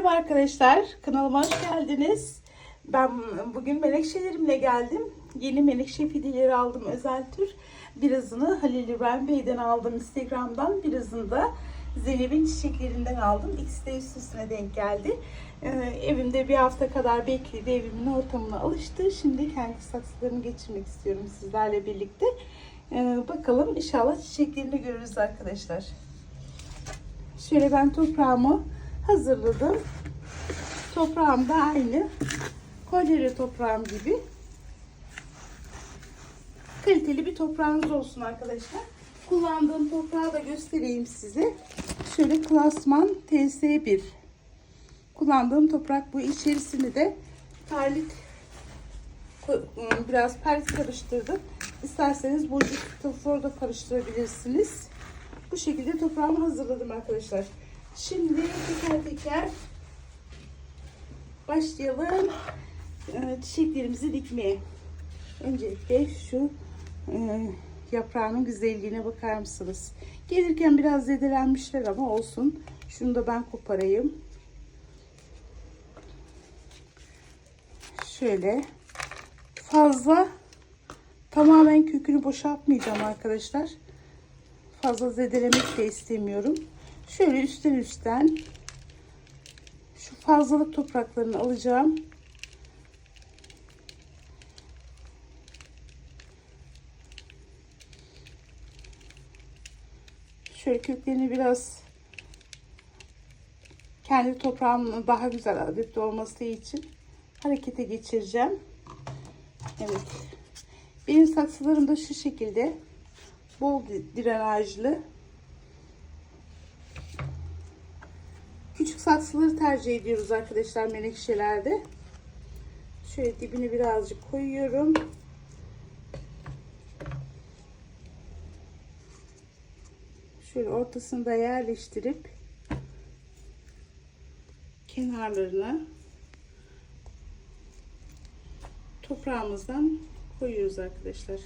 Merhaba arkadaşlar, kanalıma hoş geldiniz. Ben bugün menekşelerimle geldim. Yeni menekşe fideleri aldım özel tür. Birazını Halil İbrahim Bey'den aldım Instagram'dan. Birazını da Zeynep'in çiçeklerinden aldım. İkisi de üst üstüne denk geldi. Ee, evimde bir hafta kadar bekledi. Evimin ortamına alıştı. Şimdi kendi saksılarını geçirmek istiyorum sizlerle birlikte. Ee, bakalım inşallah çiçeklerini görürüz arkadaşlar. Şöyle ben toprağımı hazırladım. Toprağım da aynı kolye toprağım gibi. Kaliteli bir toprağınız olsun arkadaşlar. Kullandığım toprağı da göstereyim size. Şöyle klasman TS1. Kullandığım toprak bu içerisini de perlit biraz perlit karıştırdım. İsterseniz boncuk tılfor da karıştırabilirsiniz. Bu şekilde toprağımı hazırladım arkadaşlar. Şimdi teker teker başlayalım e, çiçeklerimizi dikmeye. Öncelikle şu e, yaprağının güzelliğine bakar mısınız? Gelirken biraz zedelenmişler ama olsun. Şunu da ben koparayım. Şöyle fazla tamamen kökünü boşaltmayacağım arkadaşlar. Fazla zedelemek de istemiyorum. Şöyle üstten üstten şu fazlalık topraklarını alacağım. Şöyle köklerini biraz kendi toprağımın daha güzel adapte olması için harekete geçireceğim. Evet. Benim saksılarım da şu şekilde bol drenajlı. Küçük saksıları tercih ediyoruz arkadaşlar menekşelerde. Şöyle dibini birazcık koyuyorum. Şöyle ortasını da yerleştirip kenarlarına toprağımızdan koyuyoruz arkadaşlar.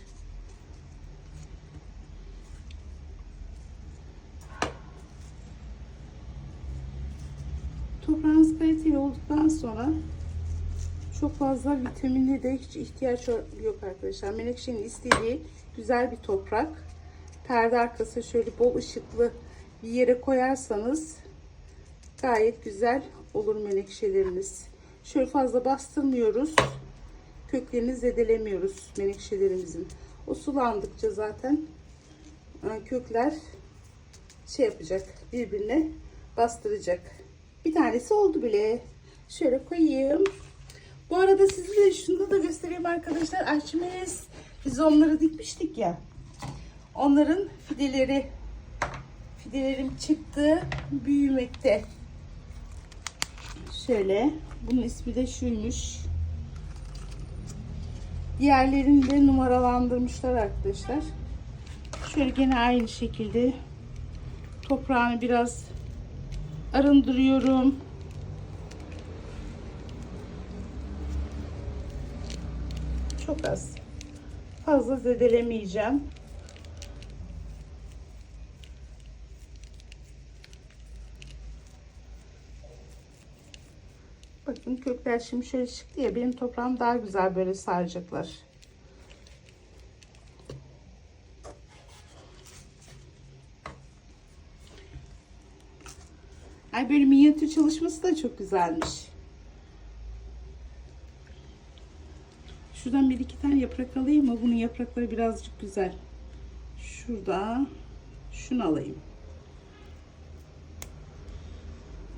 Toprağınız kaliteli olduktan sonra çok fazla vitamine de hiç ihtiyaç yok arkadaşlar. Menekşenin istediği güzel bir toprak. Perde arkası şöyle bol ışıklı bir yere koyarsanız gayet güzel olur menekşelerimiz. Şöyle fazla bastırmıyoruz. Köklerini zedelemiyoruz menekşelerimizin. O sulandıkça zaten e, kökler şey yapacak birbirine bastıracak. Bir tanesi oldu bile. Şöyle koyayım. Bu arada size şunu da göstereyim arkadaşlar. Açmayız. Biz onları dikmiştik ya. Onların fideleri fidelerim çıktı. Büyümekte. Şöyle. Bunun ismi de şuymuş. Diğerlerini de numaralandırmışlar arkadaşlar. Şöyle gene aynı şekilde toprağını biraz arındırıyorum. Çok az. Fazla zedelemeyeceğim. Bakın kökler şimdi şöyle çıktı ya benim toprağım daha güzel böyle saracaklar. Ay böyle minyatür çalışması da çok güzelmiş. Şuradan bir iki tane yaprak alayım mı? Bunun yaprakları birazcık güzel. Şurada şunu alayım.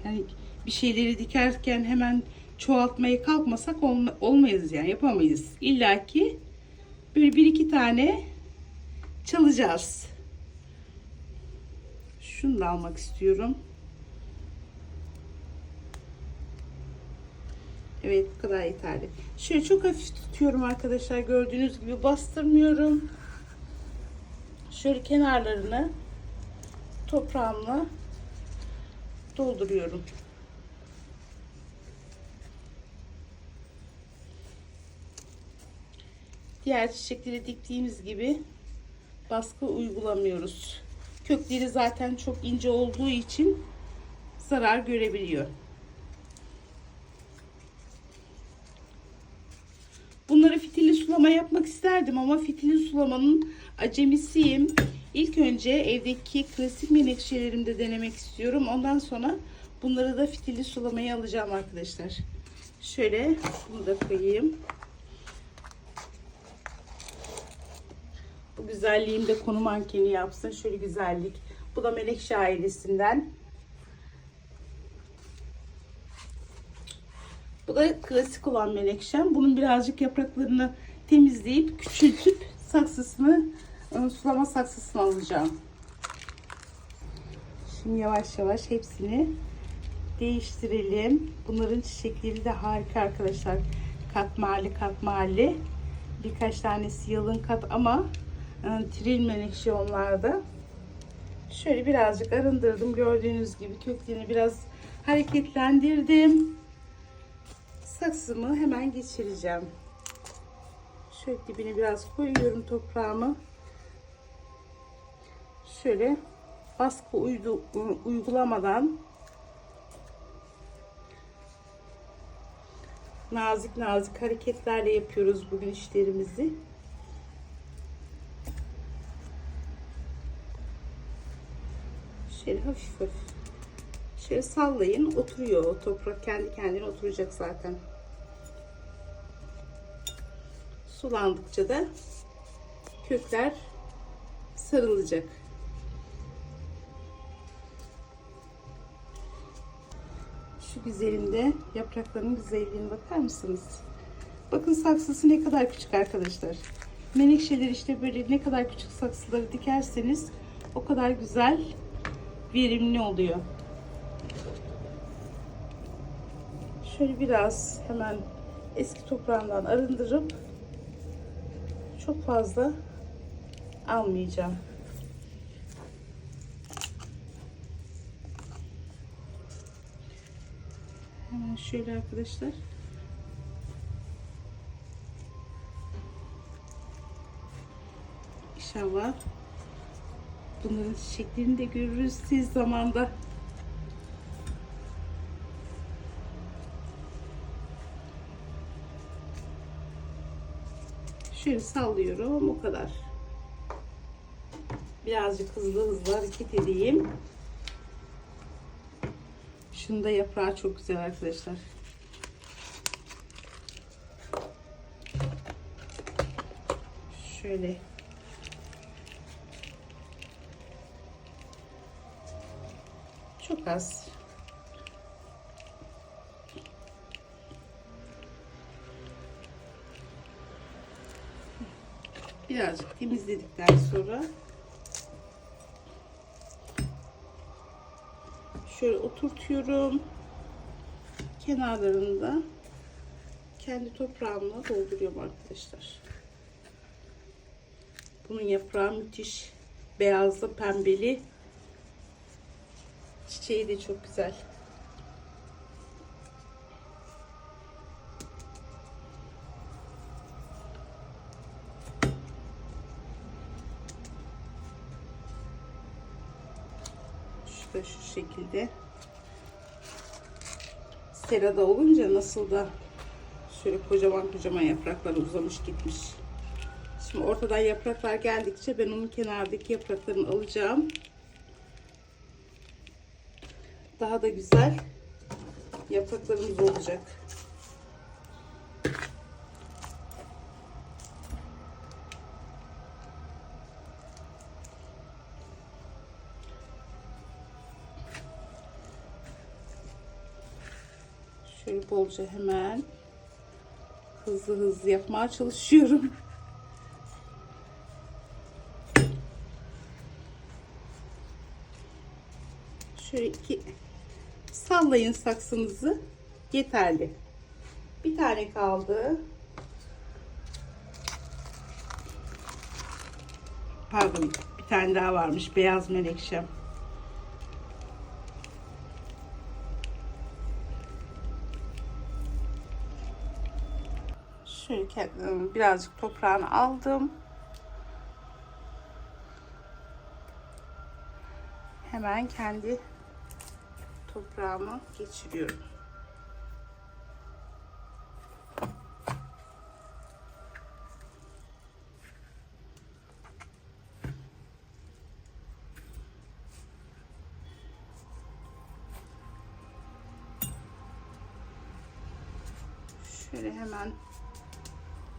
Yani bir şeyleri dikerken hemen çoğaltmaya kalkmasak olma, olmayız yani yapamayız. İlla ki böyle bir iki tane çalacağız. Şunu da almak istiyorum. Evet bu kadar yeterli. Şöyle çok hafif tutuyorum arkadaşlar. Gördüğünüz gibi bastırmıyorum. Şöyle kenarlarını toprağımla dolduruyorum. Diğer çiçekleri diktiğimiz gibi baskı uygulamıyoruz. Kökleri zaten çok ince olduğu için zarar görebiliyor. Sulama yapmak isterdim ama fitilli sulamanın acemisiyim. İlk önce evdeki klasik menekşelerimde denemek istiyorum. Ondan sonra bunları da fitilli sulamaya alacağım arkadaşlar. Şöyle bunu da koyayım. Bu güzelliğim de konu mankeni yapsın. Şöyle güzellik. Bu da Menekşe ailesinden. Bu da klasik olan menekşem. Bunun birazcık yapraklarını temizleyip küçültüp saksısını e, sulama saksısına alacağım. Şimdi yavaş yavaş hepsini değiştirelim. Bunların çiçekleri de harika arkadaşlar. Katmerli katmerli. Birkaç tanesi yalın kat ama e, tril menekşe onlarda. Şöyle birazcık arındırdım. Gördüğünüz gibi köklerini biraz hareketlendirdim. Saksımı hemen geçireceğim. Şöyle dibine biraz koyuyorum toprağımı. Şöyle baskı uygulamadan nazik nazik hareketlerle yapıyoruz bugün işlerimizi. Şöyle hafif hafif. Şöyle sallayın oturuyor o toprak kendi kendine oturacak zaten. Sulandıkça da kökler sarılacak. Şu güzelinde yapraklarının güzelliğine bakar mısınız? Bakın saksısı ne kadar küçük arkadaşlar. Menekşeler işte böyle ne kadar küçük saksıları dikerseniz o kadar güzel verimli oluyor. Şöyle biraz hemen eski toprağından arındırıp çok fazla almayacağım. Hemen şöyle arkadaşlar. İnşallah bunların çiçeklerini de görürüz siz zamanda. Şöyle sallıyorum o kadar. Birazcık hızlı hızlı hareket edeyim. Şunu da yaprağı çok güzel arkadaşlar. Şöyle çok az birazcık temizledikten sonra şöyle oturtuyorum. Kenarlarını da kendi toprağımla dolduruyorum arkadaşlar. Bunun yaprağı müthiş. Beyazlı pembeli. Çiçeği de çok güzel şekilde. Serada olunca nasıl da şöyle kocaman kocaman yapraklar uzamış gitmiş. Şimdi ortadan yapraklar geldikçe ben onun kenardaki yapraklarını alacağım. Daha da güzel yapraklarımız olacak. Şöyle bolca hemen hızlı hızlı yapmaya çalışıyorum. Şöyle iki sallayın saksınızı. Yeterli. Bir tane kaldı. Pardon, bir tane daha varmış beyaz menekşem. Şöyle kendim ıı, birazcık toprağını aldım. Hemen kendi toprağımı geçiriyorum. Şöyle hemen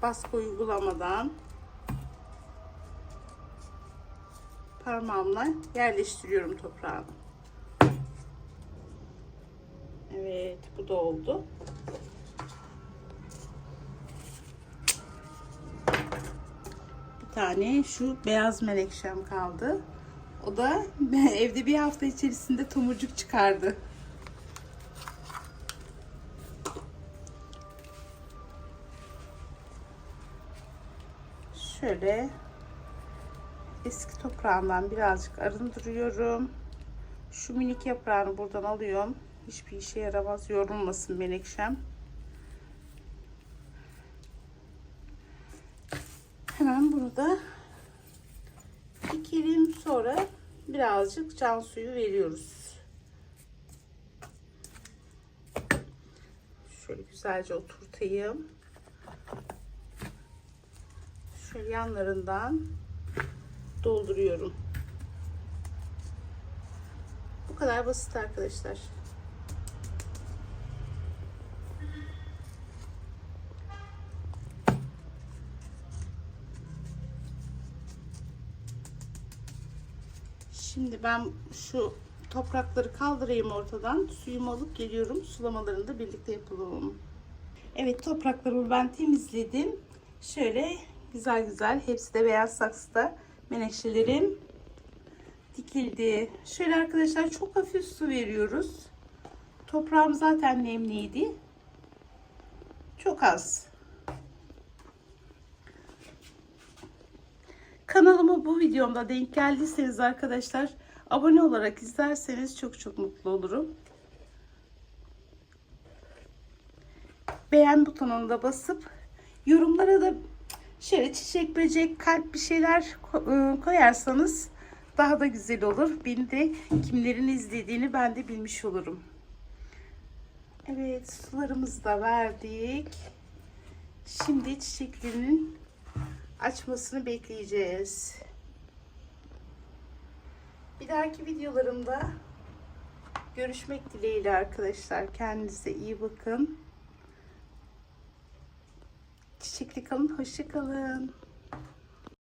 baskı uygulamadan parmağımla yerleştiriyorum toprağını. Evet, bu da oldu. Bir tane şu beyaz melekşem kaldı. O da evde bir hafta içerisinde tomurcuk çıkardı. Şöyle eski toprağından birazcık arındırıyorum. Şu minik yaprağını buradan alıyorum. Hiçbir işe yaramaz. Yorulmasın menekşem. Hemen bunu da dikelim. Sonra birazcık can suyu veriyoruz. Şöyle güzelce oturtayım. Şöyle yanlarından dolduruyorum. Bu kadar basit arkadaşlar. Şimdi ben şu toprakları kaldırayım ortadan. Suyumu alıp geliyorum. Sulamalarını da birlikte yapalım. Evet topraklarımı ben temizledim. Şöyle güzel güzel hepsi de beyaz saksıda menekşelerim dikildi. Şöyle arkadaşlar çok hafif su veriyoruz. Toprağım zaten nemliydi. Çok az. Kanalıma bu videomda denk geldiyseniz arkadaşlar abone olarak izlerseniz çok çok mutlu olurum. Beğen butonuna da basıp yorumlara da şöyle çiçek, böcek, kalp bir şeyler ko- koyarsanız daha da güzel olur. Beni de kimlerin izlediğini ben de bilmiş olurum. Evet sularımızı da verdik. Şimdi çiçeklerinin açmasını bekleyeceğiz. Bir dahaki videolarımda görüşmek dileğiyle arkadaşlar. Kendinize iyi bakın. Çiçekli kalın, hoşça.